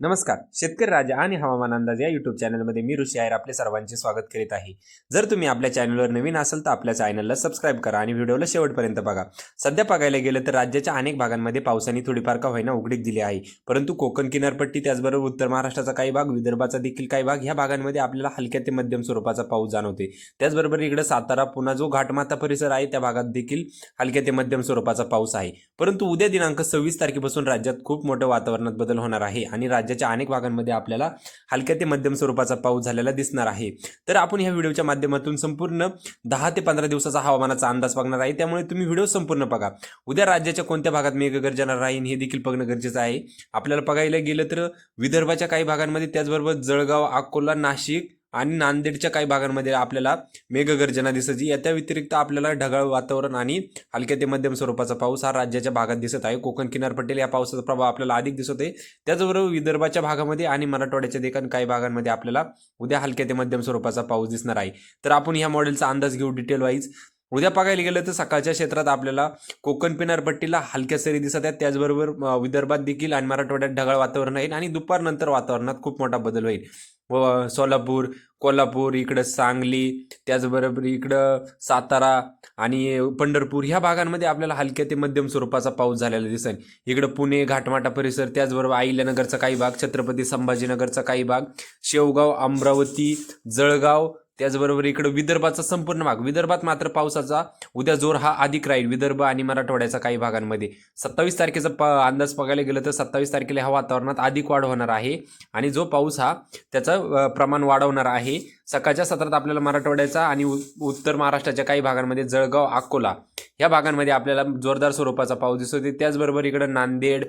नमस्कार. शेतकरी राजा आणि हवामान अंदाज या युट्यूब चॅनलमध्ये मी ऋषी आहेर आपले सर्वांचे स्वागत करीत आहे. जर तुम्ही आपल्या चॅनलवर नवीन असाल तर आपल्या चॅनलला सबस्क्राईब करा आणि व्हिडिओला शेवटपर्यंत बघा. सध्या बघायला गेलं तर राज्याच्या अनेक भागांमध्ये पावसाने थोडीफार का होईना उघडीक दिली आहे. परंतु कोकण किनारपट्टी त्याचबरोबर उत्तर महाराष्ट्राचा काही भाग विदर्भाचा देखील काही भाग ह्या भागांमध्ये आपल्याला हलक्या ते मध्यम स्वरूपाचा पाऊस जाणवते त्याचबरोबर इकडे सातारा पुन्हा जो घाटमाता परिसर आहे त्या भागात देखील हलक्या ते मध्यम स्वरूपाचा पाऊस आहे. परंतु उद्या दिनांक सव्वीस तारखेपासून राज्यात खूप मोठ्या वातावरणात बदल होणार आहे आणि राज्य राज्याच्या अनेक भागांमध्ये आपल्याला हलक्या ते मध्यम स्वरूपाचा पाऊस झालेला दिसणार आहे. तर आपण ह्या व्हिडिओच्या माध्यमातून संपूर्ण दहा ते पंधरा दिवसाचा हवामानाचा अंदाज बघणार आहे. त्यामुळे तुम्ही व्हिडिओ संपूर्ण बघा. उद्या राज्याच्या कोणत्या भागात मेघगर्जना राहील हे देखील बघणं गरजेचं आहे. आपल्याला बघायला गेलं तर विदर्भाच्या काही भागांमध्ये त्याचबरोबर जळगाव अकोला नाशिक आणि नांदेडच्या काही भागांमध्ये आपल्याला मेघगर्जना दिसायची याच्या व्यतिरिक्त आपल्याला ढगाळ वातावरण आणि हलक्या ते मध्यम स्वरूपाचा पाऊस हा राज्याच्या भागात दिसत आहे. कोकण किनारपट्टीला या पावसाचा प्रभाव आपल्याला अधिक दिसत आहे. त्याचबरोबर विदर्भाच्या भागामध्ये आणि मराठवाड्याच्या देखील काही भागांमध्ये आपल्याला उद्या हलक्या ते मध्यम स्वरूपाचा पाऊस दिसणार आहे. तर आपण ह्या मॉडेलचा अंदाज घेऊ डिटेल वाईज उद्या बघायला गेलं तर सकाळच्या क्षेत्रात आपल्याला कोकण किनारपट्टीला हलक्या सरी दिसत आहेत. त्याचबरोबर विदर्भात देखील आणि मराठवाड्यात ढगाळ वातावरण आहे आणि दुपारनंतर वातावरणात खूप मोठा बदल होईल. व सोलापूर कोल्हापूर इकडं सांगली त्याचबरोबर इकडं सातारा आणि पंढरपूर ह्या भागांमध्ये आपल्याला हलक्या ते मध्यम स्वरूपाचा पाऊस झालेला दिसेल. इकडं पुणे घाटमाटा परिसर त्याचबरोबर अहिल्यानगरचा काही भाग छत्रपती संभाजीनगरचा काही भाग शेवगाव अमरावती जळगाव त्याचबरोबर इकडं विदर्भाचा संपूर्ण भाग. विदर्भात मात्र पावसाचा उद्या जोर हा अधिक राहील. विदर्भ आणि मराठवाड्याचा काही भागांमध्ये. सत्तावीस तारखेचा प अंदाज बघायला गेलं तर सत्तावीस तारखेला ह्या वातावरणात अधिक वाढ होणार आहे. आणि जो पाऊस हा त्याचं प्रमाण वाढवणार आहे. सकाळच्या सत्रात आपल्याला मराठवाड्याचा आणि उ- उत्तर महाराष्ट्राच्या काही भागांमध्ये जळगाव अकोला या भागांमध्ये आपल्याला जोरदार स्वरूपाचा पाऊस दिसतो. त्याचबरोबर इकडं नांदेड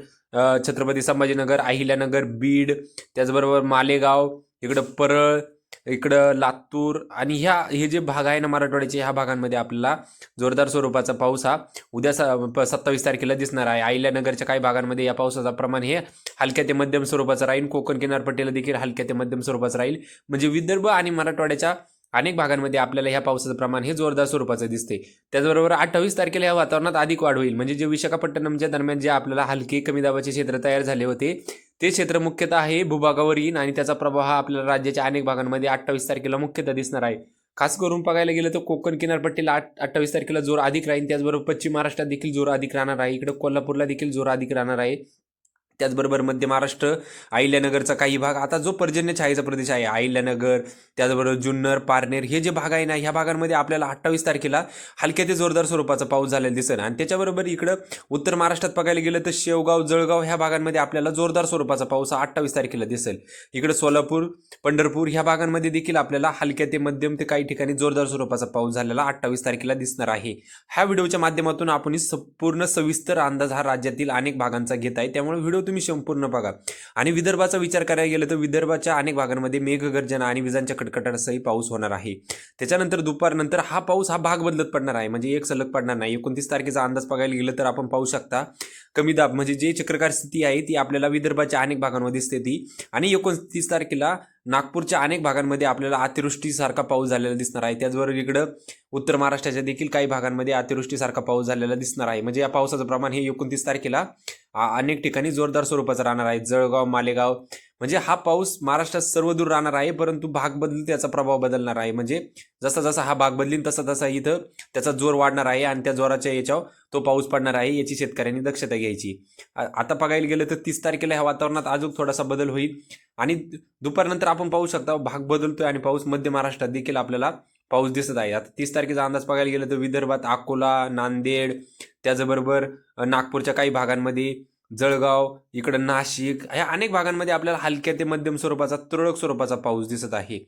छत्रपती संभाजीनगर अहिल्यानगर बीड त्याचबरोबर मालेगाव इकडं परळ इकडं लातूर आणि ह्या हे जे भाग आहे ना मराठवाड्याचे ह्या भागांमध्ये आपल्याला जोरदार स्वरूपाचा पाऊस हा उद्या स सत्तावीस तारखेला दिसणार आहे. अहिल्यानगरच्या काही भागांमध्ये या पावसाचं प्रमाण हे हलक्या ते मध्यम स्वरूपाचं राहील. कोकण किनारपट्टीला देखील हलक्या ते मध्यम स्वरूपाचं राहील. म्हणजे विदर्भ आणि मराठवाड्याच्या अनेक भागांमध्ये आपल्याला ह्या पावसाचं प्रमाण हे जोरदार स्वरूपाचं दिसते त्याचबरोबर अठ्ठावीस तारखेला या वातावरणात अधिक वाढ होईल. म्हणजे जे विशाखापट्टणमच्या दरम्यान जे आपल्याला हलके कमी दाबाचे क्षेत्र तयार झाले होते ते क्षेत्र मुख्यतः आहे भूभागावर येईन आणि त्याचा प्रभाव हा आपल्याला राज्याच्या अनेक भागांमध्ये अठ्ठावीस तारखेला मुख्यतः दिसणार आहे. खास करून बघायला गेलं तर कोकण किनारपट्टीला आठ अठ्ठावीस तारखेला जोर अधिक राहील त्याचबरोबर पश्चिम महाराष्ट्रात देखील जोर अधिक राहणार आहे. इकडे कोल्हापूरला देखील जोर अधिक राहणार आहे. त्याचबरोबर मध्य महाराष्ट्र अहिल्यानगरचा काही भाग. आता जो पर्जन्य छायेचा प्रदेश आहे अहिल्यानगर त्याचबरोबर जुन्नर पारनेर हे जे भाग आहे ना ह्या भागांमध्ये आपल्याला अठ्ठावीस तारखेला हलक्या ते जोरदार स्वरूपाचा पाऊस झालेला दिसेल. आणि त्याच्याबरोबर इकडं उत्तर महाराष्ट्रात बघायला गेलं तर शेवगाव जळगाव ह्या भागांमध्ये आपल्याला जोरदार स्वरूपाचा पाऊस हा अठ्ठावीस तारखेला दिसेल. इकडं सोलापूर पंढरपूर ह्या भागांमध्ये देखील आपल्याला हलक्या ते मध्यम ते काही ठिकाणी जोरदार स्वरूपाचा पाऊस झालेला अठ्ठावीस तारखेला दिसणार आहे. ह्या व्हिडिओच्या माध्यमातून आपण संपूर्ण सविस्तर अंदाज हा राज्यातील अनेक भागांचा घेत आहे. त्यामुळे व्हिडिओ तुम्ही संपूर्ण बघा. आणि विदर्भाचा विचार करायला गेलं तर विदर्भाच्या अनेक भागांमध्ये मेघगर्जना आणि विजांच्या कडकडासही पाऊस होणार आहे. त्याच्यानंतर दुपारनंतर हा पाऊस हा भाग बदलत पडणार आहे. म्हणजे एक सलग पडणार नाही. एकोणतीस तारखेचा अंदाज बघायला गेलं तर आपण पाहू शकता कमी दाब म्हणजे जे चक्रकार स्थिती आहे ती आपल्याला विदर्भाच्या अनेक भागांमध्ये दिसते ती. आणि एकोणतीस तारखेला नागपूरच्या अनेक भागांमध्ये आपल्याला अतिवृष्टीसारखा पाऊस झालेला दिसणार आहे. त्याचबरोबर इकडं उत्तर महाराष्ट्राच्या देखील काही भागांमध्ये अतिवृष्टीसारखा पाऊस झालेला दिसणार आहे. म्हणजे या पावसाचं प्रमाण हे एकोणतीस तारखेला अनेक ठिकाणी जोरदार स्वरूपाचं राहणार आहे. जळगाव मालेगाव म्हणजे हा पाऊस महाराष्ट्रात सर्वदूर राहणार आहे परंतु भाग बदलून त्याचा प्रभाव बदलणार आहे. म्हणजे जसा जसा हा भाग बदलीन तसा तसा इथं त्याचा जोर वाढणार आहे आणि त्या जोराच्या याच्यावर तो पाऊस पडणार आहे याची शेतकऱ्यांनी दक्षता घ्यायची. आता बघायला गेलं तर तीस तारखेला ह्या वातावरणात अजून थोडासा बदल होईल. आणि दुपारनंतर आपण पाहू शकता भाग बदलतोय आणि पाऊस मध्य महाराष्ट्रात देखील आपल्याला पाऊस दिसत आहे. आता तीस तारखेचा अंदाज बघायला गेलं तर विदर्भात अकोला नांदेड त्याचबरोबर नागपूरच्या काही भागांमध्ये जळगाव इकडं नाशिक ह्या अनेक भागांमध्ये आपल्याला हलक्या ते मध्यम स्वरूपाचा तुरळक स्वरूपाचा पाऊस दिसत आहे.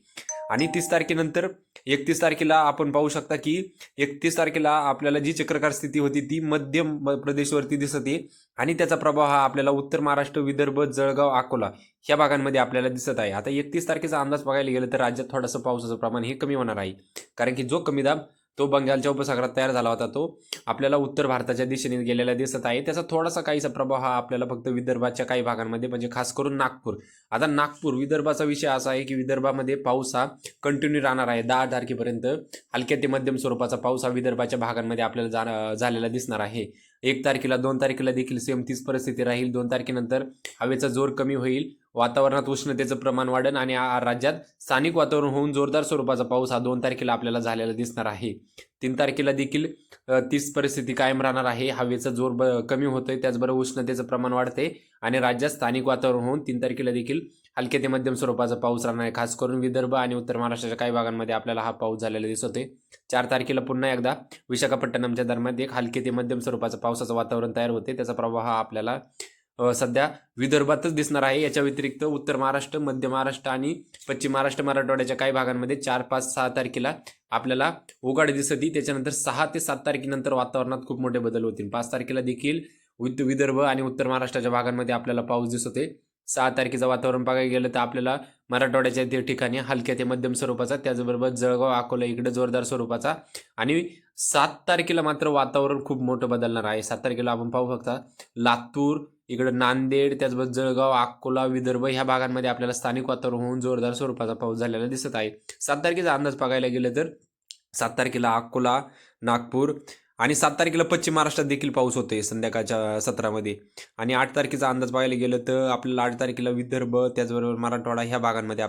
आणि तीस तारखेनंतर एकतीस तारखेला आपण पाहू शकता की एकतीस तारखेला आपल्याला जी चक्रकार स्थिती होती ती मध्यम प्रदेशवरती दिसत. आहे आणि त्याचा प्रभाव हा आपल्याला उत्तर महाराष्ट्र विदर्भ जळगाव अकोला ह्या भागांमध्ये आपल्याला दिसत आहे. आता एकतीस तारखेचा अंदाज बघायला गेलं तर राज्यात थोडंसं पावसाचं प्रमाण हे कमी होणार आहे. कारण की जो कमी दाब तो बंगालच्या उपसागरात तयार झाला होता. तो आपल्याला उत्तर भारताच्या दिशेने गेलेला दिसत आहे. त्याचा थोडासा काहीसा प्रभाव हा आपल्याला फक्त विदर्भाच्या काही भागांमध्ये म्हणजे खास करून नागपूर. आता नागपूर विदर्भाचा विषय असा आहे की विदर्भामध्ये पाऊस हा कंटिन्यू राहणार आहे. दहा तारखेपर्यंत हलक्या ते मध्यम स्वरूपाचा पाऊस हा विदर्भाच्या भागांमध्ये आपल्याला जा झालेला दिसणार आहे. एक तारखेला दोन तारखेला देखील सेम तीच परिस्थिती राहील. दोन तारखेनंतर हवेचा जोर कमी होईल वातावरणात उष्णतेचं प्रमाण वाढेल आणि राज्यात स्थानिक वातावरण होऊन जोरदार स्वरूपाचा पाऊस हा दोन तारखेला आपल्याला झालेला दिसणार आहे. तीन तारखेला देखील तीच परिस्थिती कायम राहणार आहे. हवेचा जोर ब कमी होतोय. त्याचबरोबर उष्णतेचं प्रमाण वाढते आणि राज्यात स्थानिक वातावरण होऊन तीन तारखेला देखील हलके ते मध्यम स्वरूपाचा पाऊस राहणार आहे. खास करून विदर्भ आणि उत्तर महाराष्ट्राच्या काही भागांमध्ये आपल्याला हा पाऊस झालेला दिसतोय. चार तारखेला पुन्हा एकदा विशाखापट्टणमच्या दरम्यान एक हलके ते मध्यम स्वरूपाचं पावसाचं वातावरण तयार होते त्याचा प्रभाव हा आपल्याला सध्या विदर्भातच दिसणार आहे. याच्या व्यतिरिक्त उत्तर महाराष्ट्र मध्य महाराष्ट्र आणि पश्चिम महाराष्ट्र मराठवाड्याच्या काही भागांमध्ये चार पाच सहा तारखेला आपल्याला उघाड दिसती. त्याच्यानंतर सहा ते सात तारखेनंतर वातावरणात खूप मोठे बदल होतील. पाच तारखेला देखील विदर्भ आणि उत्तर महाराष्ट्राच्या भागांमध्ये आपल्याला पाऊस दिसत आहे सहा तारखेचं वातावरण बघायला गेलं तर आपल्याला मराठवाड्याच्या ते ठिकाणी हलक्या ते मध्यम स्वरूपाचा त्याचबरोबर जळगाव अकोला इकडे जोरदार स्वरूपाचा. आणि सात तारखेला मात्र वातावरण खूप मोठं बदलणार आहे. सात तारखेला आपण पाहू शकता लातूर इकडं नांदेड त्याचबरोबर जळगाव अकोला विदर्भ ह्या भागांमध्ये आपल्याला स्थानिक वातावरण होऊन जोरदार स्वरूपाचा पाऊस झालेला दिसत आहे. सात तारखेचा अंदाज बघायला गेलं तर सात तारखेला अकोला नागपूर आणि सात तारखेला पश्चिम महाराष्ट्रात देखील पाऊस होतोय संध्याकाळच्या सत्रामध्ये. आणि आठ तारखेचा अंदाज बघायला गेलं तर आपल्याला आठ तारखेला विदर्भ त्याचबरोबर मराठवाडा ह्या भागांमध्ये